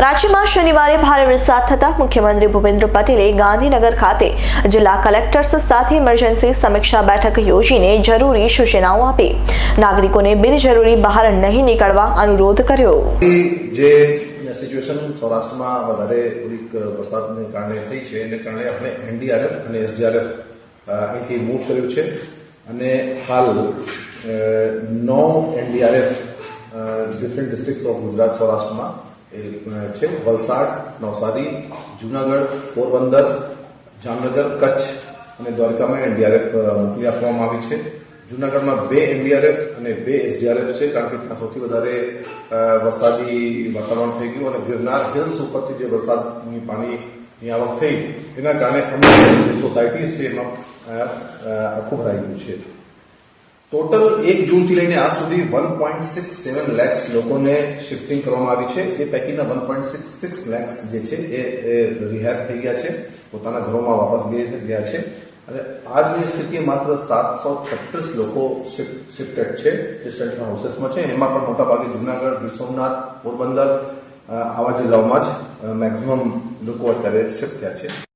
રાજ્યમાં શનિવારે ભારે વરસાદ થતા મુખ્યમંત્રી ભૂપેન્દ્ર પટેલે ગાંધીનગર ખાતે જિલ્લા કલેક્ટર્સ સાથે ઇમરજન્સી સમીક્ષા બેઠક યોજીને જરૂરી સૂચનાઓ આપી. નાગરિકોને બિનજરૂરી બહાર નહીં નીકળવા અનુરોધ કર્યો. સિચ્યુએશન સૌરાષ્ટ્રમાં વધારે વરસાદને કારણે થઈ છે, એને કારણે આપણે એનડીઆરએફ અને એસડીઆરએફ અહીંથી મૂવ કર્યું છે. અને હાલ નવ NDRF different district of Gujarat, સૌરાષ્ટ્રમાં છે, વલસાડ, નવસારી, જુનાગઢ, પોરબંદર, જામનગર, કચ્છ અને દ્વારકામાં એનડીઆરએફ મોકલી આપવામાં આવી છે. જુનાગઢમાં બે એનડીઆરએફ અને બે એસડીઆરએફ છે, કારણ કે ત્યાં સૌથી વધારે વરસાદી વાતાવરણ થઈ ગયું અને ગિરનાર હિલ્સ ઉપરથી જે વરસાદની પાણીની આવક થઈ, એના કારણે અમુક જે સોસાયટીઝ છે એમાં આખું ભરાઈ ગયું છે. ટોટલ એક જૂનથી લઈને આ સુધી one point six seven lakhs લોકોને શિફ્ટિંગ કરવામાં આવી છે. એ પૈકીના one point six six lakhs જે છે એ રિહેબ થઈ ગયા છે. પોતાના ઘરોમાં વાપસ ગયા છે. અને આજની સ્થિતિએ માત્ર સાતસો છત્રીસ લોકો શિફ્ટેડ છે. જે સેન્ટ્રલ હાઉસીસમાં છે. એમાં પણ મોટાભાગે જુનાગઢ, ગીર સોમનાથ, પોરબંદર આવા જિલ્લાઓમાં જ મેક્સિમમ લોકો અત્યારે શિફ્ટ થયા છે.